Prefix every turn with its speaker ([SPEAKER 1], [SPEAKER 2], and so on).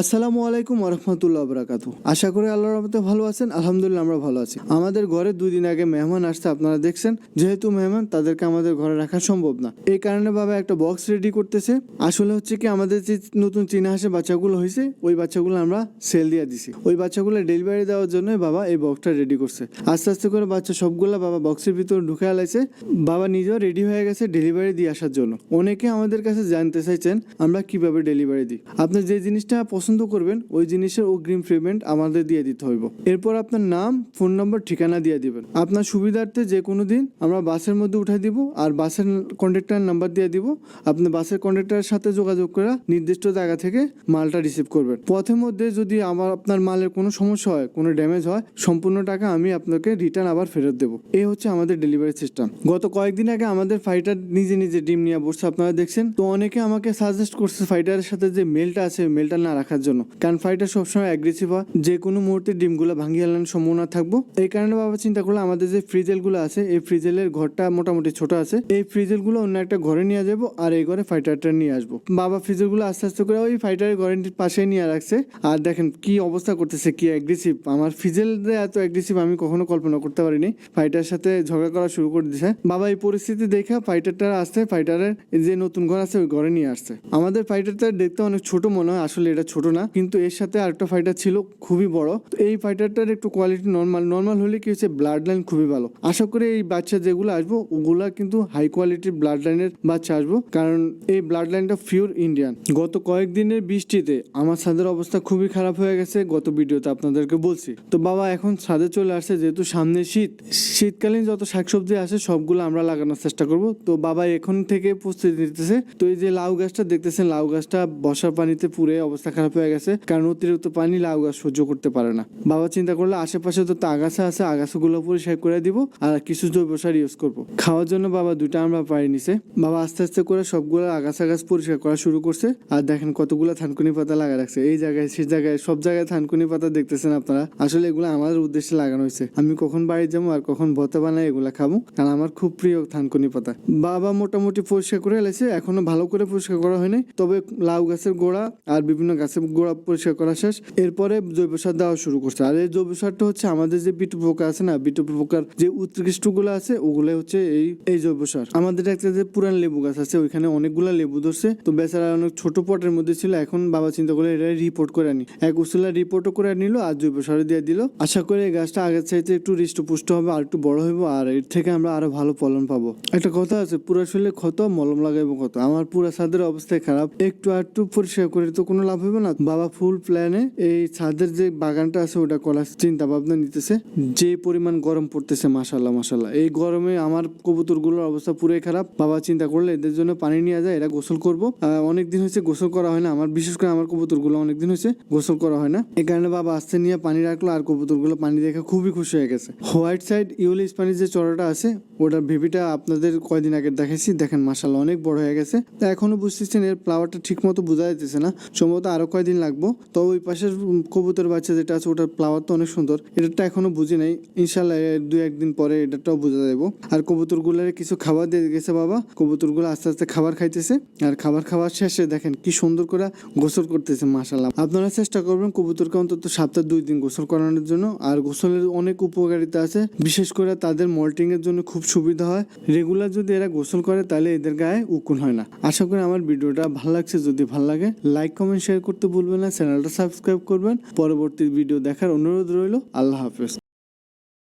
[SPEAKER 1] আসসালামু আলাইকুম রহমতুল্লাহ বরাকাতু আশা করি আল্লাহ রহমতে ভালো আছেন, আলহামদুলিল্লাহ আমরা ভালো আছি। আমাদের ঘরে দুই দিন আগে মেহমান আসতে আপনারা দেখছেন। যেহেতু মেহমান, তাদেরকে আমাদের ঘরে রাখা সম্ভব না। এই কারণে বাবা একটা বক্স রেডি করতেছে। আসলে হচ্ছে কি, আমাদের যে নতুন চীনা হাঁসের বাচ্চাগুলো হয়েছে, ওই বাচ্চাগুলো আমরা সেল দিয়ে দিছি। ওই বাচ্চাগুলো ডেলিভারি দেওয়ার জন্য বাবা এই বক্সটা রেডি করছে। আস্তে আস্তে করে বাচ্চা সবগুলা বাবা বক্সের ভিতরে ঢুকে আলাইছে। বাবা নিজেও রেডি হয়ে গেছে ডেলিভারি দিয়ে আসার জন্য। অনেকে আমাদের কাছে জানতে চাইছেন, আমরা কীভাবে ডেলিভারি দিই? আপনি যে জিনিসটা পছন্দ করবেন, ওই জিনিসের অগ্রিম পেমেন্ট আমাদের দিয়ে দিতে হইব। এরপর আপনার নাম ফোন নম্বর ঠিকানা দিয়ে দিবেন। আপনার সুবিধার্থে যে কোনো দিন আমরা বাসের মধ্যে উঠাই দিব আর বাসের কন্ট্রাক্টর নাম্বার দিয়ে দিব। আপনি বাসের কন্ডাক্টারের সাথে যোগাযোগ করে নির্দিষ্ট জায়গা থেকে মালটা রিসিভ করবেন। পথের মধ্যে যদি আমার, আপনার মালের কোনো সমস্যা হয়, কোনো ড্যামেজ হয়, সম্পূর্ণ টাকা আমি আপনাকে রিটার্ন আবার ফেরত দেবো। এই হচ্ছে আমাদের ডেলিভারি সিস্টেম গত কয়েকদিন আগে আমাদের ফাইটার নিজে নিজে ডিম নিয়ে বসছে, আপনারা দেখছেন? তো অনেকে আমাকে সাজেস্ট করছে ফাইটারের সাথে যে মেলটা আছে মেলটা না রাখার জন্য। কারণ ফাইটার সবসময় অ্যাগ্রেসিভ হয়। যে কোনো মুহূর্তে ডিমগুলো ভাঙিয়ে আনার সম্ভাবনা থাকব। এই কারণে বাবা চিন্তা করলে, আমাদের যে ফ্রিজেলগুলো আছে, এই ফ্রিজেলের ঘরটা মোটামুটি ছোট আছে। এই ফ্রিজেলগুলো অন্য একটা ঘরে নিয়ে যাব আর এই ঘরে ফাইটারটা নিয়ে আসব। বাবা ফ্রিজেলগুলো আস্তে আস্তে করে ওই ফাইটারের ঘরের পাশে নিয়ে রাখছে। আর দেখেন কি অবস্থা করতেছে, কি অ্যাগ্রেসিভ আমার ফ্রিজেল এত অ্যাগ্রেসিভ আমি কখনো কল্পনা করতে পারিনি। ফাইটার সাথে ঝগড়া করা শুরু করে দিয়েছে বাবা এই পরিস্থিতি দেখে ফাইটারটা আসতে ফাইটারের যে নতুন ঘর আছে, ওই ঘরে নিয়ে আসছে। আমাদের ফাইটারটা দেখতে অনেক ছোট মনে হয়, আসলে এটা ছোট না, কিন্তু এর সাথে আরেকটা ফাইটার ছিল খুবই বড়। তো এই ফাইটারটার একটু কোয়ালিটি নর্মাল নর্মাল হলে কি হচ্ছে ব্লাড লাইন খুবই ভালো। আশা করি এই বাচ্চা যেগুলো আসব, ওগুলা কিন্তু হাই কোয়ালিটির ব্লাড লাইনের বাচ্চা আসব, কারণ এই ব্লাড লাইনটা পিওর ইন্ডিয়ান গত কয়েকদিনের বৃষ্টিতে আমার ছাদের অবস্থা খুবই খারাপ হয়ে গেছে, গত ভিডিওতে আপনাদেরকে বলছি। তো বাবা এখন ছাদে চলে আসছে, যেহেতু সামনে শীত। শীতকালীন যত শাকসবজি আছে সবগুলো আমরা লাগানোর চেষ্টা করব। তো বাবা এখন থেকে প্রস্তুতি নিতেছে। তো এই যে লাউ গাছটা দেখতেছেন, লাউ গাছটা বর্ষার পানিতে পুরে অবস্থা খারাপ হয়ে গেছে, কারণ অতিরিক্ত পানি লাউ গাছ সহ্য করতে পারে না। বাবা চিন্তা করলে আশেপাশে তো আগাছা আছে, আগাছাগুলো পরিষ্কার করে দিব আর কিছু জৈব সার ইউজ করব। খাওয়ার জন্য বাবা দুইটা আমরা পাই নিছে। বাবা আস্তে আস্তে করে সবগুলো আগাছা গাছ পরিষ্কার করা শুরু করছে আর দেখেন কতগুলো থানকুনি পাতা লাগা রাখছে। এই জায়গায় সেই জায়গায়, সব জায়গায় থানকুনি পাতা দেখতেছেন আপনারা। আসলে এগুলো আমাদের উদ্দেশ্যে লাগানো হয়েছে। আমি কখন বাড়ি যাব আর কখন ভর্তা বানাই এগুলা খাব? কারণ আমার খুব প্রিয় থানকুনি পাতা। বাবা মোটামুটি পরিষ্কার করে এলেছে এখনও ভালো করে পরিষ্কার করা হয়নি। তবে লাউ গাছের গোড়া আর বিভিন্ন গাছের গোড়া পরিষ্কার করা শেষ। এরপরে জৈব সার দেওয়া শুরু করছে। আর এই জৈব সারটা হচ্ছে আমাদের যে বিটু পোকা আছে না, বিটু পোকার যে উৎকৃষ্টগুলো আছে ওগুলো হচ্ছে এই এই জৈব সার। আমাদের একটা যে পুরান লেবু গাছ আছে, ওইখানে অনেকগুলা লেবু ধরছে। তো বেচারা অনেক ছোট পটের মধ্যে ছিল, এখন বাবা চিন্তা করে এটা রিপোর্ট করে আনি। এক উসুলা রিপোর্টও করে নিল আর জৈব সার দিয়ে দিল। আশা করি এই গাছটা আগের চাইতে একটু হৃষ্টপুষ্ট হবে, আর একটু বড় হবে আর এর থেকে আমরা আরও ভালো ফলন পাবো। একটা কথা আছে, পুরা শরীরে ক্ষত, মলম লাগাইবো কত আমার পুরা ছাদের অবস্থায় খারাপ। একটু আর একটু পরিষ্কার করে তো কোনো লাভ হবে না, বাবা ফুল প্ল্যানে এই ছাদের যে বাগানটা আছে ওটা করার চিন্তা ভাবনা নিতেছে। যে পরিমাণ গরম পড়তেছে মাসাল্লাহ মাসাল্লাহ এই গরমে আমার কবুতরগুলোর অবস্থা পুরাই খারাপ। বাবা চিন্তা করলে এদের জন্য পানি নিয়ে যায়, এরা গোসল করব। অনেক দিন হয়েছে গোসল করা হয় না। আমার, বিশেষ করে আমার কবুতরগুলো অনেক দিন হয়েছে গোসল করা হয় না। এই কারণে বাবা আস্তে নিয়ে পানি রাখল আর কবুতরগুলো পানি দেখে খুবই খুশি হয়ে গেছে। হোয়াইট সাইড ইউলি স্পানিশ যে চড়াটা আছে, ওটার ভেবিটা আপনাদের কয়দিন আগে দেখেছি দেখেন মাসাল্লাহ অনেক বড় হয়ে গেছে। তা এখনও বুঝতেছেন, এর ফ্লাওয়ারটা ঠিক মতো বোঝা যাইতেছে না। সম্ভবত আরও কয়দিন লাগবো? তো ওই পাশের কবুতর বাচ্চা যেটা আছে, ওটার ফ্লাওয়ার তো অনেক সুন্দর। এটারটা এখনও বুঝি নাই। ইনশাল্লাহ দুই একদিন পরে এটাটাও বোঝা যাব আর কবুতরগুলোর কিছু খাবার দিয়ে গেছে বাবা। কবুতরগুলো আস্তে আস্তে খাবার খাইতেছে। আর খাবার খাওয়ার শেষে দেখেন কি সুন্দর করে গোসল করতেছে মাসাল্লাহ আপনারা চেষ্টা করবেন কবুতরকে অন্তত সপ্তাহে দুই দিন গোসল করানোর জন্য। আর গোসলের অনেক উপকারিতা আছে। বিশেষ করে তাদের মল্টিং এর জন্য খুব সুবিধা হয়। রেগুলার যদি এরা গোসল করে, তাহলে এদের গায়ে উকুন হয় না। আশা করি আমার ভিডিওটা ভালো লাগছে। যদি ভালো লাগে লাইক কমেন্ট শেয়ার করতে ভুলবেন না চ্যানেলটা সাবস্ক্রাইব করবেন। পরবর্তী ভিডিও দেখার অনুরোধ রইল। আল্লাহ হাফেজ।